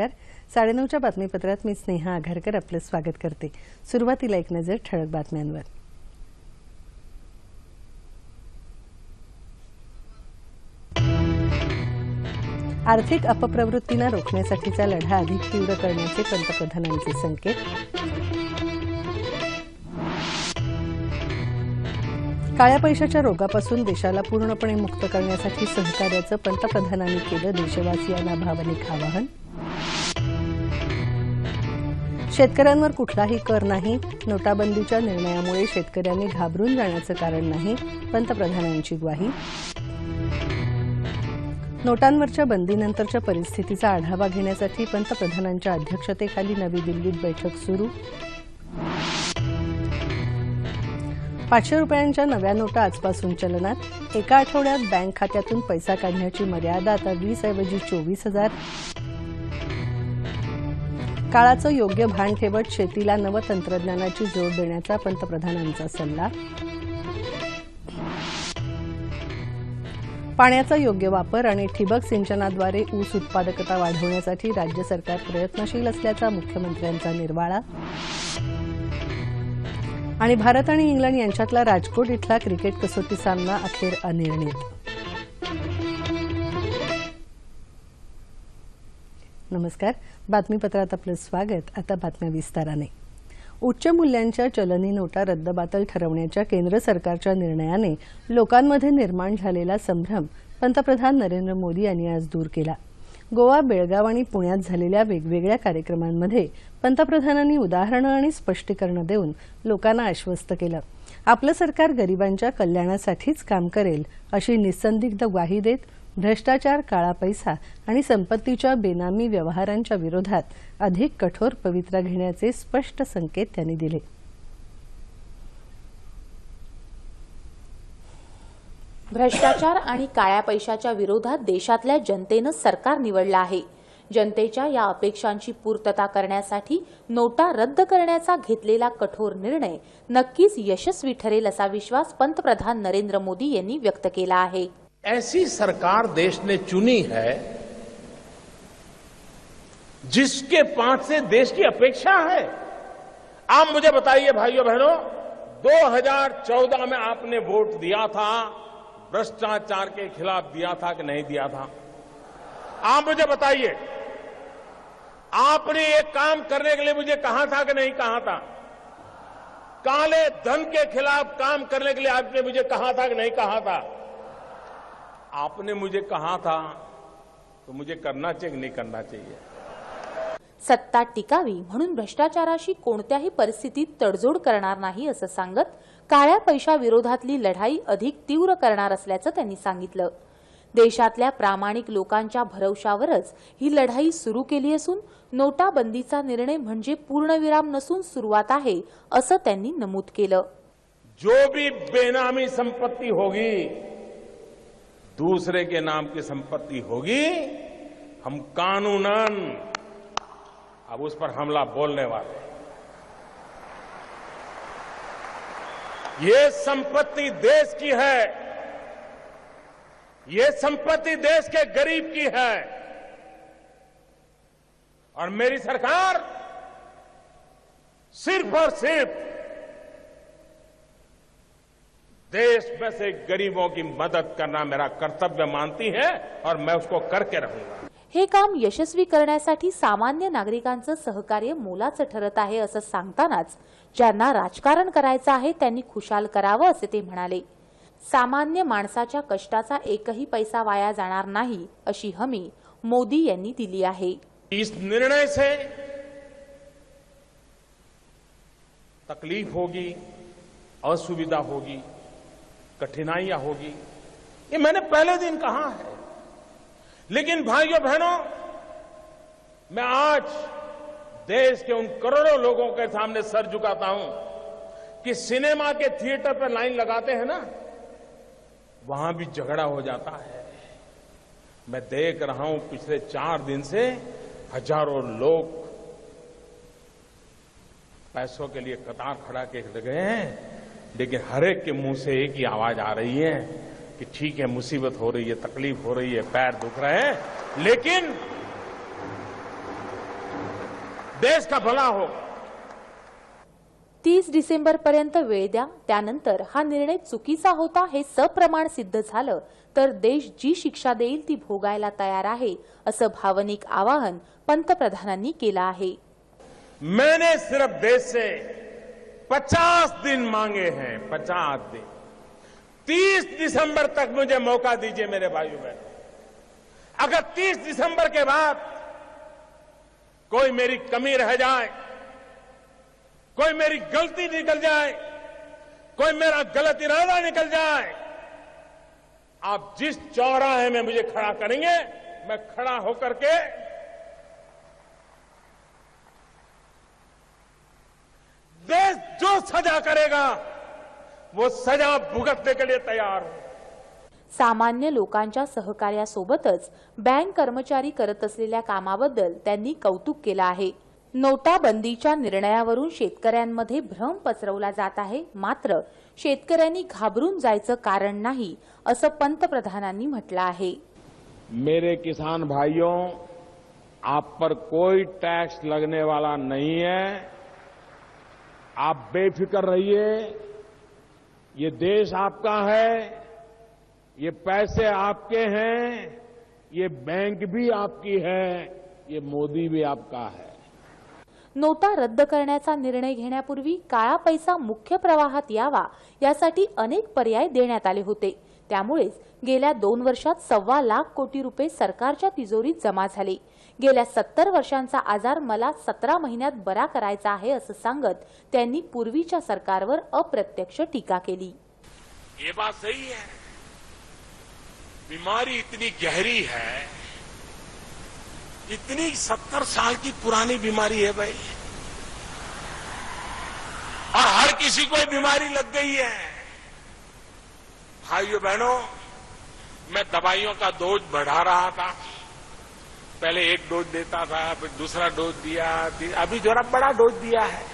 नमस्कार साडेनऊच्या बातमीपत्रात मी स्नेहा आघारकर आपलं स्वागत करते. सुरुवातीला एक नजर ठळक बातम्यांवर. आर्थिक अपप्रवृत्तींना रोखण्यासाठीचा लढा अधिक तीव्र करण्याचे पंतप्रधानांचे संकेत. काळ्या पैशाच्या रोगापासून देशाला पूर्णपणे मुक्त करण्यासाठी सहकार्याचं पंतप्रधानांनी केलं देशवासियांना भावनिक आवाहन. शेतकऱ्यांवर कुठलाही कर नाही नोटाबंदीच्या निर्णयामुळे शेतकऱ्यांनी घाबरून जाण्याचं कारण नाही पंतप्रधानांची ग्वाही. नोटांवरच्या बंदीनंतरच्या परिस्थितीचा आढावा घेण्यासाठी पंतप्रधानांच्या अध्यक्षतेखाली नवी दिल्लीत बैठक सुरू. पाचशे रुपयांच्या नव्या नोटा आजपासून चलनात. एका आठवड्यात बँक खात्यातून पैसा काढण्याची मर्यादा आता वीस ऐवजी चोवीस हजार. काळाचं योग्य भान ठेवत शेतीला नवतंत्रज्ञानाची जोड देण्याचा पंतप्रधानांचा सल्ला. पाण्याचा योग्य वापर आणि ठिबक सिंचनाद्वारे ऊस उत्पादकता वाढवण्यासाठी राज्य सरकार प्रयत्नशील असल्याचा मुख्यमंत्र्यांचा निर्वाळा. आणि भारत आणि इंग्लंड यांच्यातला राजकोट इथला क्रिकेट कसोटी सामना अखेर अनिर्णित. नमस्कार. बातमीपत्रात आपलं स्वागत. आता बातम्या विस्ताराने. उच्च मूल्यांच्या चलनी नोटा रद्दबातल ठरवण्याच्या केंद्र सरकारच्या निर्णयाने लोकांमध्ये निर्माण झालेला संभ्रम पंतप्रधान नरेंद्र मोदी यांनी आज दूर केला. गोवा बेळगाव आणि पुण्यात झालेल्या वेगवेगळ्या कार्यक्रमांमध्ये पंतप्रधानांनी उदाहरणं आणि स्पष्टीकरणं देऊन लोकांना आश्वस्त केलं. आपलं सरकार गरिबांच्या कल्याणासाठीच काम करेल अशी निसंदिग्ध ग्वाही देत भ्रष्टाचार काळा पैसा आणि संपत्तीच्या बेनामी व्यवहारांच्या विरोधात अधिक कठोर पवित्रा घेण्याचे स्पष्ट संकेत त्यांनी दिले. भ्रष्टाचार आणि काळ्या पैशाच्या विरोधात देशातल्या जनतेनं सरकार निवडलं आहे. जनतेच्या या अपेक्षांची पूर्तता करण्यासाठी नोटा रद्द करण्याचा घेतलेला कठोर निर्णय नक्कीच यशस्वी ठरेल असा विश्वास पंतप्रधान नरेंद्र मोदी यांनी व्यक्त केला आहे. ऐसी सरकार देश ने चुनी है जिसके पास से देश की अपेक्षा है। आप मुझे बताइए, भाइयों बहनों 2014 में आपने वोट दिया था, भ्रष्टाचार के खिलाफ दिया था कि नहीं दिया था? आप मुझे बताइए, आपने एक काम करने के लिए मुझे कहा था कि नहीं कहा था? काले धन के खिलाफ काम करने के लिए आपने मुझे कहा था कि नहीं कहा था? आपने मुझे कहा था तो मुझे करना चाहिए नहीं करना चाहिए? सत्ता टिकावी म्हणून भ्रष्टाचाराशी कोणत्याही परिस्थितीत तडजोड करणार नाही असं सांगत काळ्या पैशाविरोधातली लढाई अधिक तीव्र करणार असल्याचं त्यांनी सांगितलं. देशातल्या प्रामाणिक लोकांच्या भरवशावरच ही लढाई सुरू केली असून नोटाबंदीचा निर्णय म्हणजे पूर्णविराम नसून सुरुवात आहे असं त्यांनी नमूद केलं. जो भी बेनामी संपत्ति होगी दूसरे के नाम की संपत्ति होगी, हम कानूनन। अब उस पर हमला बोलने वाले ये संपत्ति देश की है। ये संपत्ति देश के गरीब की है। और मेरी सरकार सिर्फ़ और सिर्फ़ देश में से गरीबों की मदद करना मेरा कर्तव्य मानती है और मैं उसको करके रहूंगा। हे काम यशस्वी करण्यासाठी सामान्य नागरिकांचं सहकार्य मोलाचं ठरत आहे असं सांगतानाच ज्यांना राजकारण करायचं आहे त्यांनी खुशाल करावं असे ते म्हणाले. सामान्य माणसाच्या कष्टाचा एकही पैसा वाया जाणार नाही अशी हमी मोदी यांनी दिली आहे. इस निर्णय से तकलीफ होगी असुविधा होगी कठिनाइयाँ होगी। ये मैंने पहले दिन कहा है। लेकिन भाइयों बहनों, मैं आज देश के उन करोड़ों लोगों के सामने सर झुकाता हूँ कि सिनेमा के थिएटर पर लाइन लगाते हैं ना, वहाँ भी झगड़ा हो जाता है। मैं देख रहा हूँ पिछले चार दिन से हज़ारों लोग पैसों के लिए कतार खड़ा के गए हैं। लेकिन हर एक के मुंह से एक ही आवाज आ रही है कि ठीक है मुसीबत हो रही है तकलीफ हो रही है पैर दुख रहे हैं लेकिन देश का भला हो। तीस डिसेंबर पर्यंत वेळ द्या त्यानंतर हा निर्णय चुकीचा होता हे सप्रमाण सिद्ध झालं तर देश जी शिक्षा देईल ती भोगायला तयार आहे असं भावनिक आवाहन पंतप्रधानांनी केलं आहे. मैंने सिर्फ देश से 50 दिन मांगे हैं 50 दिन। 30 दिसंबर तक मुझे मौका दीजिए मेरे भाइयों बहनों। अगर 30 दिसंबर के बाद कोई मेरी कमी रह जाए, कोई मेरी गलती निकल जाए, कोई मेरा गलत इरादा निकल जाए, आप जिस चौराहे में मुझे खड़ा करेंगे, मैं खड़ा होकर के जो सजा करेगा। वो सजा भुगतने के लिए तैयार हूं। सामान्य लोकांच्या सहकार्यासोबतच बँक कर्मचारी करत असलेल्या कामाबद्दल त्यांनी कौतुक केलं आहे. नोटाबंदीच्या निर्णयावरून शेतकऱ्यांमध्ये भ्रम पसरवला जात आहे. मात्र शेतकऱ्यांनी घाबरून जायचं कारण नाही असं पंतप्रधानांनी म्हटलं आहे. मेरे किसान भाइयों आप पर कोई टैक्स लगने वाला नहीं है। आप बेफिक्र रहिए। ये देश आपका है ये पैसे आपके हैं ये बैंक भी आपकी है ये मोदी भी आपका है। नोटा रद्द करण्याचा निर्णय घेण्यापूर्वी काळा पैसा मुख्य प्रवाहात यावा यासाठी अनेक पर्याय देण्यात आले होते. त्यामुळेच गेल्या दोन वर्षात सव्वा लाख कोटी रुपये सरकारच्या तिजोरीत जमा झाले. गेल्या सत्तर आजार मला सतरा महिन्यात बरा करायचा असं सांगत त्यांनी पूर्वीच्या सरकारवर अप्रत्यक्ष टीका केली. ये बात सही है. बीमारी इतनी गहरी है. इतनी सत्तर साल की पुरानी बीमारी है भाई। और हर किसी को बीमारी लग गई है। भाइयों बहनों मैं दवाइयों का डोज बढ़ा रहा था। पहले एक डोज देता था फिर दूसरा डोज दिया अभी जरा बड़ा डोज दिया है।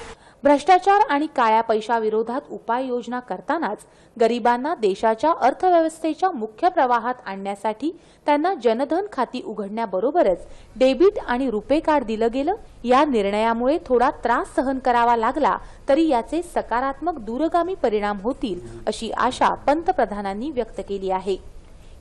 भ्रष्टाचार आणि काळ्या पैशाविरोधात उपाययोजना करतानाच गरिबांना देशाच्या अर्थव्यवस्थेच्या मुख्य प्रवाहात आणण्यासाठी त्यांना जनधन खाती उघडण्याबरोबरच डेबिट आणि रुपे कार्ड दिलं गेलं. या निर्णयामुळे थोडा त्रास सहन करावा लागला तरी याचे सकारात्मक दूरगामी परिणाम होतील अशी आशा पंतप्रधानांनी व्यक्त केली आहे.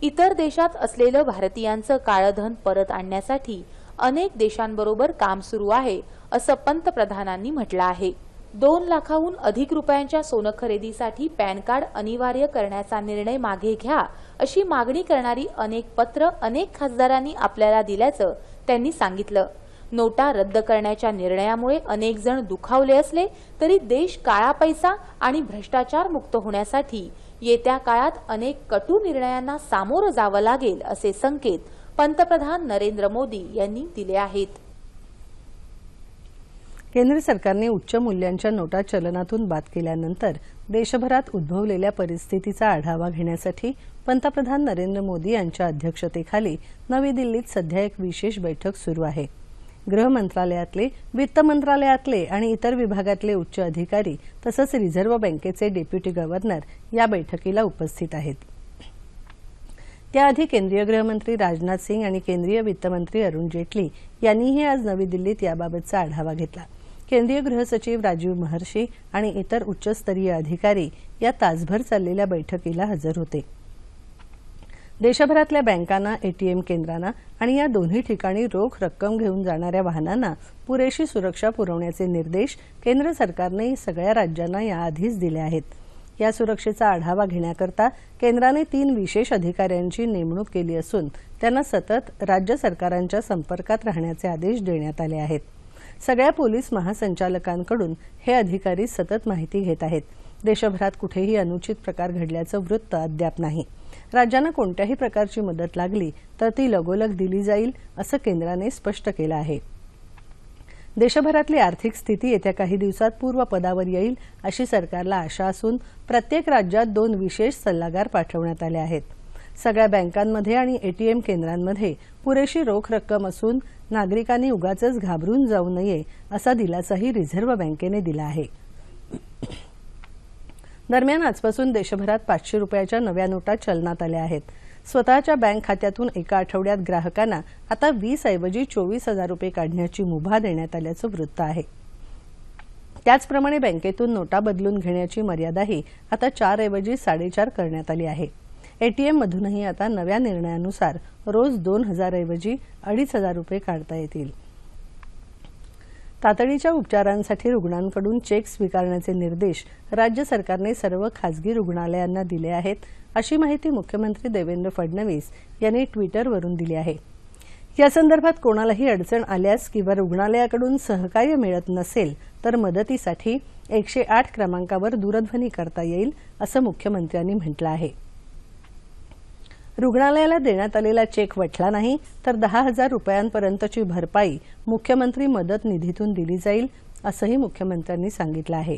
इतर देशात असलेलं भारतीयांचं काळं धन परत आणण्यासाठी अनेक देशांबरोबर काम सुरू आहे असं पंतप्रधानांनी म्हटलं आहे. दोन लाखाहून अधिक रुपयांच्या सोनं खरेदीसाठी पॅन कार्ड अनिवार्य करण्याचा निर्णय मागे घ्या अशी मागणी करणारी अनेक पत्र अनेक खासदारांनी आपल्याला दिल्याचं त्यांनी सांगितलं. नोटा रद्द करण्याच्या निर्णयामुळे अनेक जण दुखावले असले तरी देश काळा पैसा आणि भ्रष्टाचार मुक्त होण्यासाठी येत्या काळात अनेक कटू निर्णयांना सामोरं जावं लागेल असे संकेत पंतप्रधान नरेंद्र मोदी यांनी दिले आहेत. केंद्र सरकारने उच्च मूल्यांच्या नोटा चलनातून बाद केल्यानंतर देशभरात उद्भवलेल्या परिस्थितीचा आढावा घेण्यासाठी पंतप्रधान नरेंद्र मोदी यांच्या अध्यक्षतेखाली नवी दिल्लीत सध्या एक विशेष बैठक सुरू आहे. गृह मंत्रालयातले वित्त मंत्रालयातले आणि इतर विभागातले उच्च अधिकारी तसंच रिझर्व्ह बँकेचे डेप्युटी गव्हर्नर या बैठकीला उपस्थित आहेत. त्याआधी केंद्रीय गृहमंत्री राजनाथ सिंग आणि केंद्रीय वित्तमंत्री अरुण जेटली यांनीही आज नवी दिल्लीत याबाबतचा आढावा घेतला. केंद्रीय गृह सचिव राजीव महर्षी आणि इतर उच्चस्तरीय अधिकारी या तासभर चाललेल्या बैठकीला हजर होते. देशभरातल्या बँकांना एटीएम केंद्रांना आणि या दोन्ही ठिकाणी रोख रक्कम घेऊन जाणाऱ्या वाहनांना पुरेशी सुरक्षा पुरवण्याचे निर्देश केंद्र सरकारने सगळ्या राज्यांना याआधीच दिले आहेत. या सुरक्षेचा आढावा घेण्याकरता केंद्राने तीन विशेष अधिकाऱ्यांची नेमणूक केली असून त्यांना सतत राज्य सरकारांच्या संपर्कात राहण्याचे आदेश देण्यात आले आहेत. सगळ्या पोलीस महासंचालकांकडून हे अधिकारी सतत माहिती घेत आहेत. देशभरात कुठेही अनुचित प्रकार घडल्याचं वृत्त अद्याप नाही. राज्यांना कोणत्याही प्रकारची मदत लागली तर ती लगोलग दिली जाईल असं केंद्राने स्पष्ट केलं आहे. देशभरातली आर्थिक स्थिती येत्या काही दिवसात पूर्वपदावर येईल अशी सरकारला आशा असून प्रत्येक राज्यात दोन विशेष सल्लागार पाठवण्यात आले आहेत. सगळ्या बँकांमध्ये आणि एटीएम केंद्रांमध्ये पुरेशी रोख रक्कम असून नागरिकांनी उगाच घाबरून जाऊ नये असा दिलासाही रिझर्व्ह बँकेने दिला आहे. दरम्यान आजपासून देशभरात पाचशे रुपयाच्या नव्या नोटा चलनात आल्या आहेत. स्वतःच्या बँक खात्यातून एका आठवड्यात ग्राहकांना आता वीस ऐवजी चोवीस हजार रुपये काढण्याची मुभा देण्यात आल्याचं वृत्त आहे. त्याचप्रमाणे बँकेतून नोटा बदलून घेण्याची मर्यादाही आता चार ऐवजी साडेचार करण्यात आली आहे. एटीएम मधूनही आता नव्या निर्णयानुसार रोज दोन हजारऐवजी अडीच हजार रुपये काढता येतील. तातडीच्या उपचारांसाठी रुग्णांकडून चेक स्वीकारण्याचे निर्देश राज्य सरकारने सर्व खासगी रुग्णालयांना दिले आहेत अशी माहिती मुख्यमंत्री देवेंद्र फडणवीस यांनी ट्विटरवरून दिली आहे. या संदर्भात कोणालाही अडचण आल्यास किंवा रुग्णालयाकडून सहकार्य मिळत नसेल तर मदतीसाठी एकशे आठ क्रमांकावर दूरध्वनी करता येईल असं मुख्यमंत्र्यांनी म्हटलं आहे. रुग्णालयाला देण्यात आलेला चेक वटला नाही तर दहा हजार रुपयांपर्यंतची भरपाई मुख्यमंत्री मदत निधीतून दिली जाईल असंही मुख्यमंत्र्यांनी सांगितलं आहे.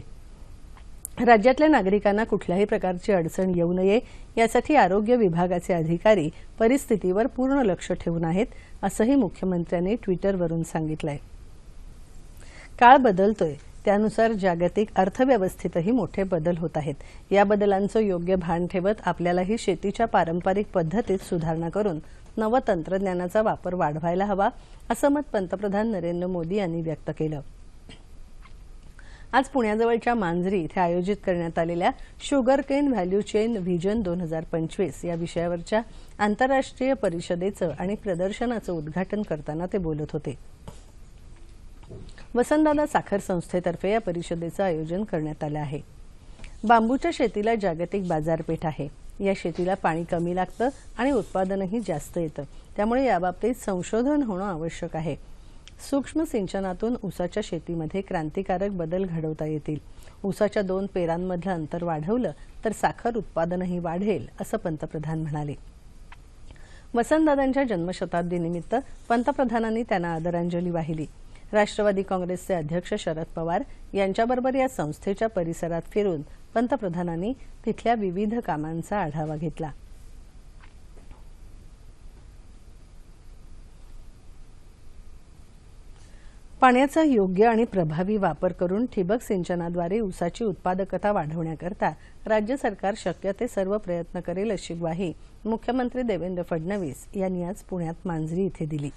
राज्यातल्या नागरिकांना कुठल्याही प्रकारची अडचण येऊ नये यासाठी आरोग्य विभागाचे अधिकारी परिस्थितीवर पूर्ण लक्ष ठेवून आहेत असंही मुख्यमंत्र्यांनी ट्विटरवरून सांगितलंय. काळ बदलतोय. त्यानुसार जागतिक अर्थव्यवस्थेतही मोठे बदल होत आहेत. या बदलांचं योग्य भान ठेवत आपल्यालाही शेतीच्या पारंपरिक पद्धतीत सुधारणा करून नव तंत्रज्ञानाचा वापर वाढवायला हवा असं मत पंतप्रधान नरेंद्र मोदी यांनी व्यक्त केलं. आज पुण्याजवळच्या मांजरी इथे आयोजित करण्यात आलेल्या sugar cane value chain vision दोन हजार पंचवीस या विषयावरच्या आंतरराष्ट्रीय परिषदेचं आणि प्रदर्शनाचं उद्घाटन करताना ते बोलत होते. वसंतदादा साखर संस्थेतर्फे या परिषदेचं आयोजन करण्यात आलं आहे. बांबूच्या शेतीला जागतिक बाजारपेठ आहे. या शेतीला पाणी कमी लागतं आणि उत्पादनही जास्त येतं. त्यामुळे याबाबतीत संशोधन होणं आवश्यक आहे. सूक्ष्म सिंचनातून ऊसाच्या शेतीमध्ये क्रांतिकारक बदल घडवता येतील. ऊसाच्या दोन पेरांमधलं अंतर वाढवलं तर साखर उत्पादनही वाढेल असं पंतप्रधान म्हणाले. वसंतदादांच्या जन्मशताब्दीनिमित्त पंतप्रधानांनी त्यांना आदरांजली वाहिली. राष्ट्रवादी काँग्रेसचे अध्यक्ष शरद पवार यांच्याबरोबर या संस्थेच्या परिसरात फिरून पंतप्रधानांनी तिथल्या विविध कामांचा आढावा घेतला. पाण्याचा योग्य आणि प्रभावी वापर करून ठिबक सिंचनाद्वारे ऊसाची उत्पादकता वाढवण्याकरता राज्य सरकार शक्य ते सर्व प्रयत्न करेल अशी ग्वाही मुख्यमंत्री देवेंद्र फडणवीस यांनी आज पुण्यात मांजरी इथे दिली.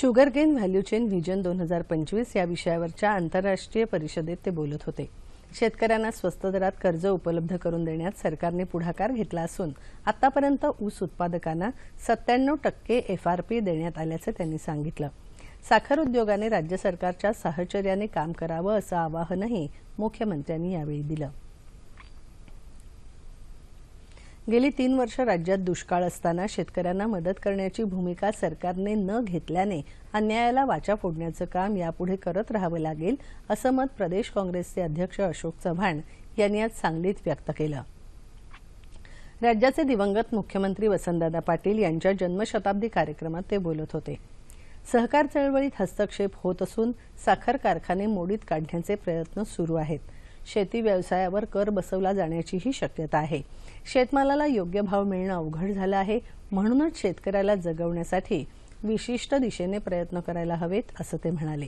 Sugarcane value chain vision दोन हजार पंचवीस या विषयावरच्या आंतरराष्ट्रीय परिषदेत ते बोलत होते. शेतकऱ्यांना स्वस्त दरात कर्ज उपलब्ध करून देण्यात सरकारने पुढाकार घेतला असून आतापर्यंत ऊस उत्पादकांना सत्त्याण्णव टक्के एफआरपी देण्यात आल्याचं त्यांनी सांगितलं. साखर उद्योगाने राज्य सरकारच्या साहचर्याने काम करावं असं आवाहनही मुख्यमंत्र्यांनी यावेळी दिलं. गेली तीन वर्ष राज्यात दुष्काळ असताना शेतकऱ्यांना मदत करण्याची भूमिका सरकारने न घेतल्याने अन्यायाला वाचा फोडण्याचं काम यापुढे करत राहावं लागेल असं मत प्रदेश काँग्रेसचे अध्यक्ष अशोक चव्हाण यांनी आज सांगलीत व्यक्त केलं. राज्याचे दिवंगत मुख्यमंत्री वसंतदादा पाटील यांच्या जन्मशताब्दी कार्यक्रमात ते बोलत होते. सहकार चळवळीत हस्तक्षेप होत असून साखर कारखाने मोडीत काढण्याचे प्रयत्न सुरू आहेत. शेती व्यवसायावर कर बसवला जाण्याचीही शक्यता आहे. शेतमालाला योग्य भाव मिळणं अवघड झालं आहे. म्हणूनच शेतकऱ्याला जगवण्यासाठी विशिष्ट दिशेने प्रयत्न करायला हवेत असं ते म्हणाले.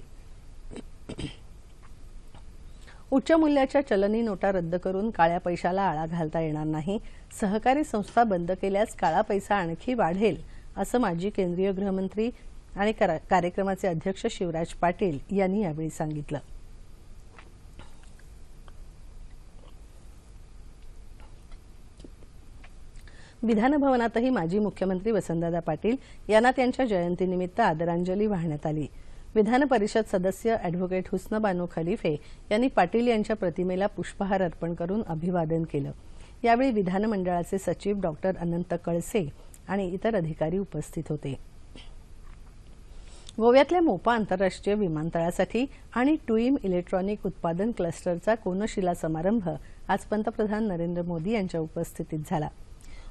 उच्च मूल्याच्या चलनी नोटा रद्द करून काळ्या पैशाला आळा घालता येणार नाही. सहकारी संस्था बंद केल्यास काळा पैसा आणखी वाढेल असं माजी केंद्रीय गृहमंत्री आणि करा- कार्यक्रमाचे अध्यक्ष शिवराज पाटील यांनी यावेळी सांगितलं. विधानभवनातही माजी मुख्यमंत्री वसंतदादा पाटील यांना त्यांच्या जयंतीनिमित्त आदरांजली वाहण्यात आली. विधान परिषद सदस्य अॅडव्होकेट हुस्न बानो खलिफे यांनी पाटील यांच्या प्रतिमेला पुष्पहार अर्पण करून अभिवादन केलं. यावेळी विधानमंडळाचे सचिव डॉक्टर अनंत कळसे आणि इतर अधिकारी उपस्थित होते. गोव्यातल्या मोपा आंतरराष्ट्रीय विमानतळासाठी आणि टुईम इलेक्ट्रॉनिक उत्पादन क्लस्टरचा कोनशिला समारंभ आज पंतप्रधान नरेंद्र मोदी यांच्या उपस्थितीत झाला.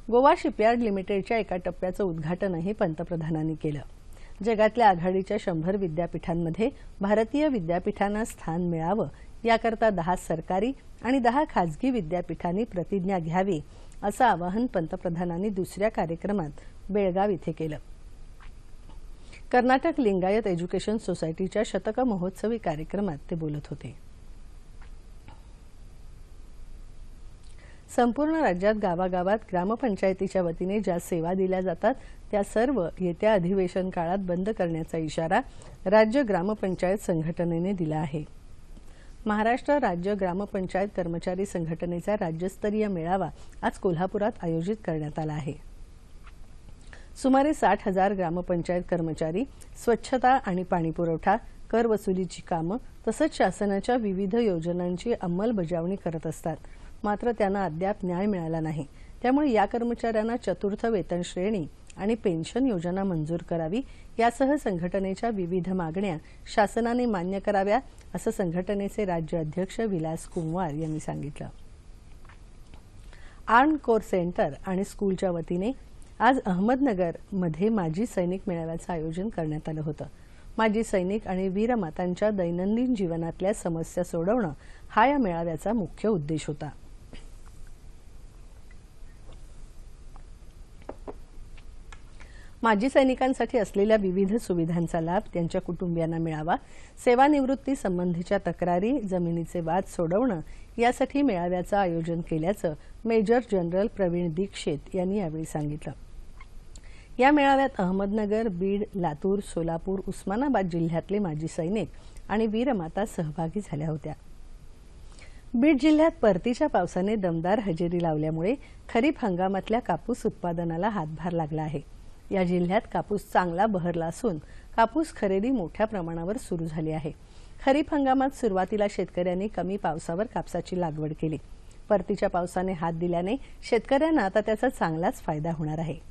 गोवा शिपयार्ड लिमिटेडच्या एका टप्प्याचं उद्घाटनही पंतप्रधानांनी केलं. जगातल्या आघाडीच्या शंभर विद्यापीठांमध्ये भारतीय विद्यापीठांना स्थान मिळावं याकरता दहा सरकारी आणि दहा खाजगी विद्यापीठांनी प्रतिज्ञा घ्यावी असं आवाहन पंतप्रधानांनी दुसऱ्या कार्यक्रमात बेळगाव इथे केलं. कर्नाटक लिंगायत एज्युकेशन सोसायटीच्या शतक महोत्सवी कार्यक्रमात ते बोलत होते. संपूर्ण राज्यात गावागावात ग्रामपंचायतीच्या वतीने ज्या सेवा दिल्या जातात त्या सर्व येत्या अधिवेशन काळात बंद करण्याचा इशारा राज्य ग्रामपंचायत संघटनेने दिला आहे. महाराष्ट्र राज्य ग्रामपंचायत कर्मचारी संघटनेचा राज्यस्तरीय मेळावा आज कोल्हापुरात आयोजित करण्यात आला आहे. सुमारे साठ हजार ग्रामपंचायत कर्मचारी स्वच्छता आणि पाणीपुरवठा कर वसुलीची कामं तसंच शासनाच्या विविध योजनांची अंमलबजावणी करत असतात. मात्र त्यांना अद्याप न्याय मिळाला नाही. त्यामुळे या कर्मचाऱ्यांना चतुर्थ वेतन श्रेणी आणि पेन्शन योजना मंजूर करावी यासह संघटनेच्या विविध मागण्या शासनाने मान्य कराव्या असं संघटनेचे राज्य अध्यक्ष विलास कुंवार यांनी सांगितलं. आर्म कोर सेंटर आणि स्कूलच्या वतीने आज अहमदनगरमध्ये माजी सैनिक मेळाव्याचं आयोजन करण्यात आलं होतं. माजी सैनिक आणि वीरमातांच्या दैनंदिन जीवनातल्या समस्या सोडवणं हा या मेळाव्याचा मुख्य उद्देश होता. माजी सैनिकांसाठी असलेल्या विविध सुविधांचा लाभ त्यांच्या कुटुंबियांना मिळावा सेवानिवृत्ती संबंधीच्या तक्रारी जमिनीचे वाद सोडवणं यासाठी मेळाव्याचं आयोजन केल्याचं मेजर जनरल प्रवीण दीक्षित यांनी यावेळी सांगितलं. या मेळाव्यात अहमदनगर बीड लातूर सोलापूर उस्मानाबाद जिल्ह्यातले माजी सैनिक आणि वीरमाता सहभागी झाल्या होत्या. बीड जिल्ह्यात परतीच्या पावसाने दमदार हजेरी लावल्यामुळे खरीप हंगामातल्या कापूस उत्पादनाला हातभार लागला आहे. या जिल्ह्यात कापूस चांगला बहरला असून कापूस खरेदी मोठ्या प्रमाणावर सुरू झाली आहे. खरीप हंगामात सुरुवातीला शेतकऱ्यांनी कमी पावसावर कापसाची लागवड केली. परतीच्या पावसाने हात दिल्याने शेतकऱ्यांना आता त्याचा चांगलाच फायदा होणार आहे.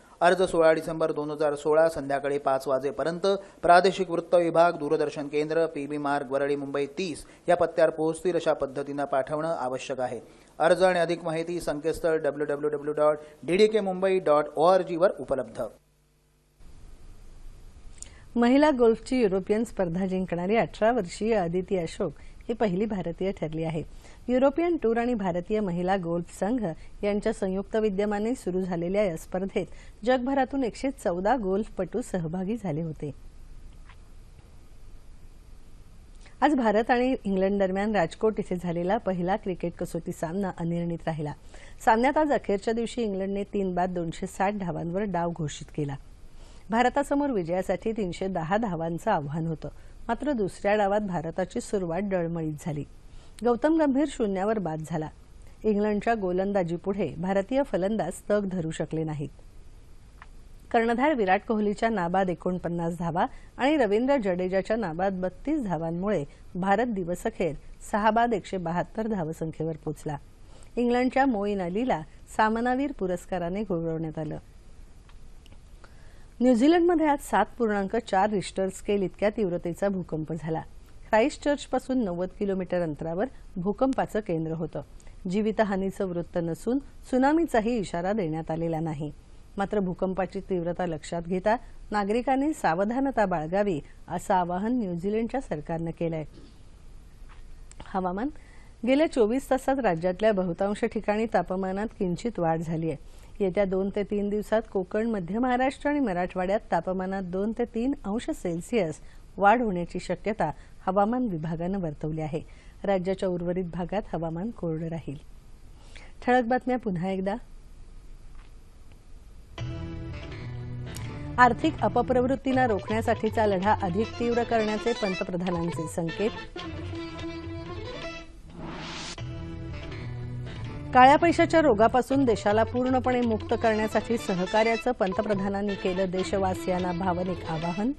अर्ज सोळा डिसेंबर दोन हजार सोळा संध्याकाळी पाच वाजेपर्यंत प्रादेशिक वृत्त विभाग दूरदर्शन केंद्र पीबी मार्ग वरळी मुंबई तीस या पत्त्यावर पोहोचतील अशा पद्धतीनं पाठवणं आवश्यक आहे. अर्ज आणि अधिक माहिती संकेतस्थळ W W W dot DDK Mumbai dot O R जीवर उपलब्ध. महिला गोल्फची युरोपियन स्पर्धा जिंकणारी अठरा वर्षीय अदिती अशोक ही पहिली भारतीय ठरली आहे. युरोपियन टूर आणि भारतीय महिला गोल्फ संघ यांच्या संयुक्त विद्यमाने सुरू झालेल्या या स्पर्धेत जगभरातून एकशे चौदा गोल्फपटू सहभागी झाले होते. आज भारत आणि इंग्लंड दरम्यान राजकोट इथे झालेला पहिला क्रिकेट कसोटी सामना अनिर्णित राहिला. सामन्यात आज अखेरच्या दिवशी इंग्लंडने तीन बाद दोनशे साठ धावांवर डाव घोषित केला. भारतासमोर विजयासाठी तीनशे दहा धावांचं आव्हान होतं. मात्र दुसऱ्या डावात भारताची सुरुवात डळमळीत झाली. गौतम गंभीर शून्यावर बाद झाला. इंग्लंडच्या गोलंदाजीपुढे भारतीय फलंदाज तग धरू शकले नाहीत. कर्णधार विराट कोहलीच्या नाबाद एकोणपन्नास धावा आणि रवींद्र जडेजाच्या नाबाद बत्तीस धावांमुळे भारत दिवसअखेर सहा बाद एकशे बहात्तर धावसंख्येवर पोचला. इंग्लंडच्या मोईन अलीला सामनावीर पुरस्काराने गौरवण्यात आलं. न्यूझीलंडमध्ये आज सात पूर्णांक चार रिश्टर स्केल इतक्या तीव्रतेचा भूकंप झाला. ख्राईस्ट चर्चपासून नव्वद किलोमीटर अंतरावर भूकंपाचं केंद्र होतं. जीवितहानीचं वृत्त नसून सुनामीचाही इशारा देण्यात आलेला नाही. मात्र भूकंपाची तीव्रता लक्षात घेता नागरिकांनी सावधानता बाळगावी असं आवाहन न्यूझीलंडच्या सरकारनं केलंय. हवामान गेल्या चोवीस तासात राज्यातल्या बहुतांश ठिकाणी तापमानात किंचित वाढ झाली आहे येत्या दोन ते तीन दिवसात कोकण मध्य महाराष्ट्र आणि मराठवाड्यात तापमानात दोन ते तीन अंश सेल्सिअस वाढ होण्याची शक्यता हवामान विभागानं वर्तवली आहे. राज्याच्या उर्वरित भागात हवामान कोरडं राहील. ठळक बातम्या पुन्हा एकदा. आर्थिक अपप्रवृत्तींना रोखण्यासाठीचा लढा अधिक तीव्र करण्याचे पंतप्रधानांचे संकेत. काळ्या पैशाच्या रोगापासून देशाला पूर्णपणे मुक्त करण्यासाठी सहकार्याचं पंतप्रधानांनी केलं देशवासियांना भावनिक आवाहन.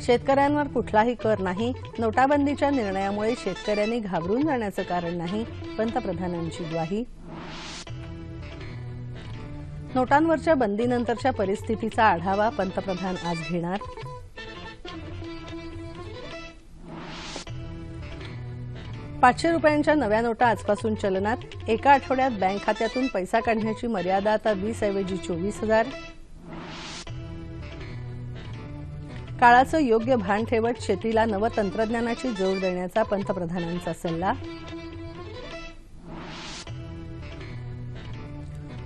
शेतकऱ्यांवर कुठलाही कर नाही नोटाबंदीच्या निर्णयामुळे शेतकऱ्यांनी घाबरून जाण्याचं कारण नाही पंतप्रधानांची ग्वाही. नोटांवरच्या बंदीनंतरच्या परिस्थितीचा आढावा पंतप्रधान आज घेणार. पाचशे रुपयांच्या नव्या नोटा आजपासून चलनात. एका आठवड्यात बँक खात्यातून पैसा काढण्याची मर्यादा आता वीस ऐवजी चोवीस हजार. काळाचं योग्य भान ठेवत शेतीला नवतंत्रज्ञानाची जोड देण्याचा पंतप्रधानांचा सल्ला.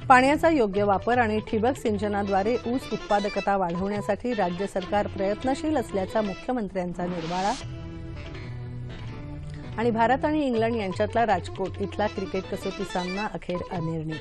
पाण्याचा योग्य वापर आणि ठिबक सिंचनाद्वारे ऊस उत्पादकता वाढवण्यासाठी राज्य सरकार प्रयत्नशील असल्याचा मुख्यमंत्र्यांचा निर्वाळा. आणि भारत आणि इंग्लंड यांच्यातला राजकोट इथला क्रिकेट कसोटी सामना अखेर अनिर्णित.